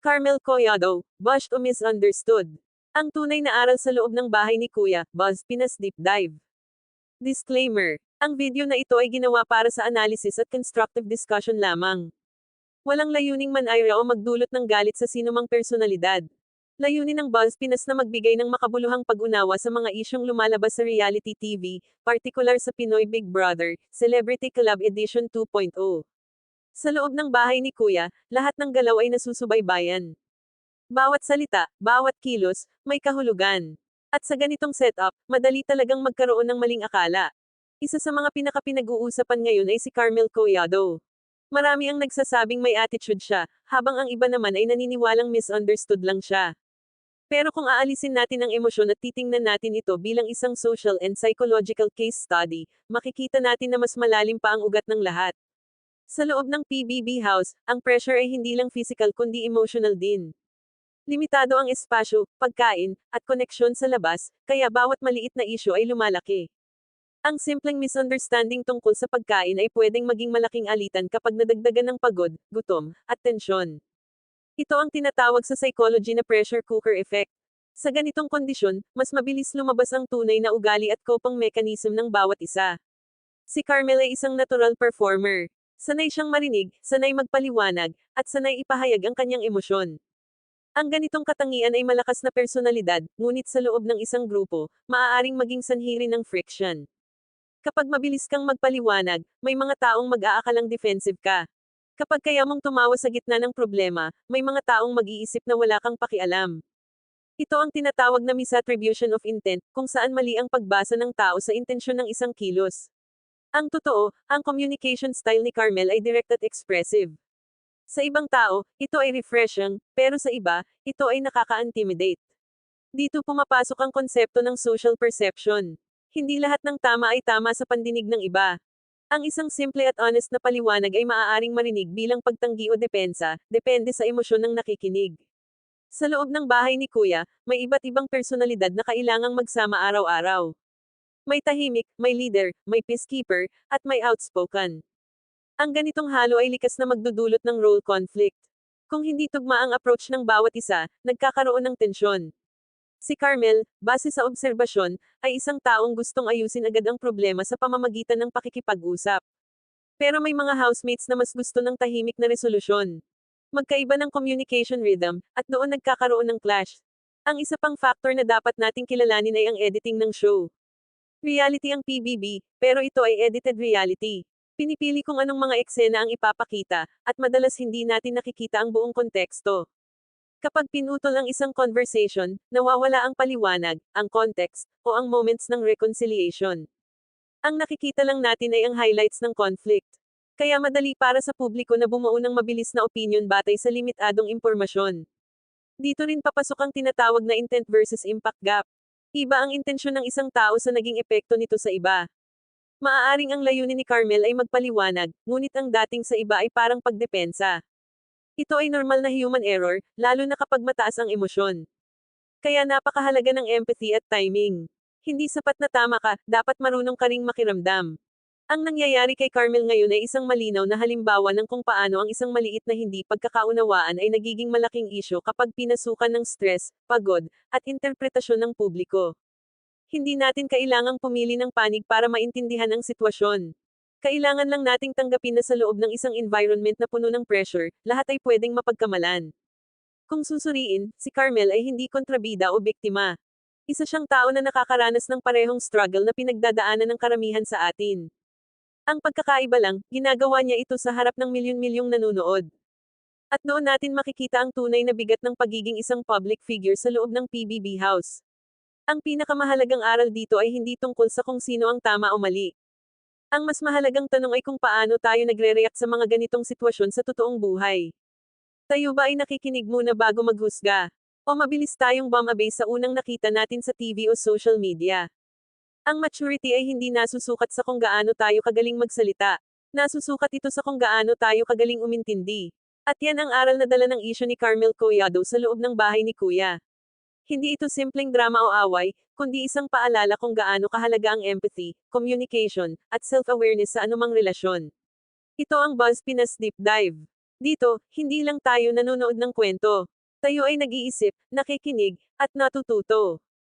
Carmel Collado, Bushed o Misunderstood. Ang tunay na aral sa loob ng bahay ni Kuya, Buzz Pinas Deep Dive. Disclaimer. Ang video na ito ay ginawa para sa analysis at constructive discussion lamang. Walang layuning manayra o magdulot ng galit sa sinumang personalidad. Layunin ng Buzz Pinas na magbigay ng makabuluhang pag-unawa sa mga isyong lumalabas sa reality TV, partikular sa Pinoy Big Brother, Celebrity Club Edition 2.0. Sa loob ng bahay ni Kuya, lahat ng galaw ay nasusubaybayan. Bawat salita, bawat kilos, may kahulugan. At sa ganitong setup, madali talagang magkaroon ng maling akala. Isa sa mga pinakapinag-uusapan ngayon ay si Carmel Collado. Marami ang nagsasabing may attitude siya, habang ang iba naman ay naniniwalang misunderstood lang siya. Pero kung aalisin natin ang emosyon at titingnan natin ito bilang isang social and psychological case study, makikita natin na mas malalim pa ang ugat ng lahat. Sa loob ng PBB house, ang pressure ay hindi lang physical kundi emotional din. Limitado ang espasyo, pagkain, at koneksyon sa labas, kaya bawat maliit na isyo ay lumalaki. Ang simpleng misunderstanding tungkol sa pagkain ay pwedeng maging malaking alitan kapag nadagdagan ng pagod, gutom, at tensyon. Ito ang tinatawag sa psychology na pressure cooker effect. Sa ganitong kondisyon, mas mabilis lumabas ang tunay na ugali at coping mechanism ng bawat isa. Si Carmel ay isang natural performer. Sanay siyang marinig, sanay magpaliwanag, at sanay ipahayag ang kanyang emosyon. Ang ganitong katangian ay malakas na personalidad, ngunit sa loob ng isang grupo, maaaring maging sanhiri ng friction. Kapag mabilis kang magpaliwanag, may mga taong mag-aakalang defensive ka. Kapag kaya mong tumawa sa gitna ng problema, may mga taong mag-iisip na wala kang pakialam. Ito ang tinatawag na misattribution of intent, kung saan mali ang pagbasa ng tao sa intensyon ng isang kilos. Ang totoo, ang communication style ni Carmel ay direct at expressive. Sa ibang tao, ito ay refreshing, pero sa iba, ito ay nakaka-intimidate. Dito pumapasok ang konsepto ng social perception. Hindi lahat ng tama ay tama sa pandinig ng iba. Ang isang simple at honest na paliwanag ay maaaring marinig bilang pagtanggi o depensa, depende sa emosyon ng nakikinig. Sa loob ng bahay ni Kuya, may iba't ibang personalidad na kailangang magsama araw-araw. May tahimik, may leader, may peacekeeper, at may outspoken. Ang ganitong halo ay likas na magdudulot ng role conflict. Kung hindi tugma ang approach ng bawat isa, nagkakaroon ng tensyon. Si Carmel, base sa obserbasyon, ay isang taong gustong ayusin agad ang problema sa pamamagitan ng pakikipag-usap. Pero may mga housemates na mas gusto ng tahimik na resolusyon. Magkaiba ng communication rhythm, at doon nagkakaroon ng clash. Ang isa pang factor na dapat nating kilalanin ay ang editing ng show. Reality ang PBB, pero ito ay edited reality. Pinipili kung anong mga eksena ang ipapakita, at madalas hindi natin nakikita ang buong konteksto. Kapag pinutol ang isang conversation, nawawala ang paliwanag, ang context, o ang moments ng reconciliation. Ang nakikita lang natin ay ang highlights ng conflict. Kaya madali para sa publiko na bumuo ng mabilis na opinion batay sa limitadong impormasyon. Dito rin papasok ang tinatawag na intent versus impact gap. Iba ang intensyon ng isang tao sa naging epekto nito sa iba. Maaaring ang layunin ni Carmel ay magpaliwanag, ngunit ang dating sa iba ay parang pagdepensa. Ito ay normal na human error, lalo na kapag mataas ang emosyon. Kaya napakahalaga ng empathy at timing. Hindi sapat na tama ka, dapat marunong ka ring makiramdam. Ang nangyayari kay Carmel ngayon ay isang malinaw na halimbawa ng kung paano ang isang maliit na hindi pagkakaunawaan ay nagiging malaking isyo kapag pinasukan ng stress, pagod, at interpretasyon ng publiko. Hindi natin kailangang pumili ng panig para maintindihan ang sitwasyon. Kailangan lang nating tanggapin na sa loob ng isang environment na puno ng pressure, lahat ay pwedeng mapagkamalan. Kung susuriin, si Carmel ay hindi kontrabida o biktima. Isa siyang tao na nakakaranas ng parehong struggle na pinagdadaanan ng karamihan sa atin. Ang pagkakaiba lang, ginagawa niya ito sa harap ng milyon-milyong nanonood. At doon natin makikita ang tunay na bigat ng pagiging isang public figure sa loob ng PBB House. Ang pinakamahalagang aral dito ay hindi tungkol sa kung sino ang tama o mali. Ang mas mahalagang tanong ay kung paano tayo nagre-react sa mga ganitong sitwasyon sa totoong buhay. Tayo ba ay nakikinig muna bago maghusga? O mabilis tayong bumabay sa unang nakita natin sa TV o social media? Ang maturity ay hindi nasusukat sa kung gaano tayo kagaling magsalita. Nasusukat ito sa kung gaano tayo kagaling umintindi. At yan ang aral na dala ng isyo ni Carmel Collado sa loob ng bahay ni Kuya. Hindi ito simpleng drama o away, kundi isang paalala kung gaano kahalaga ang empathy, communication, at self-awareness sa anumang relasyon. Ito ang Buzz Pinas Deep Dive. Dito, hindi lang tayo nanonood ng kwento. Tayo ay nag-iisip, nakikinig, at natututo.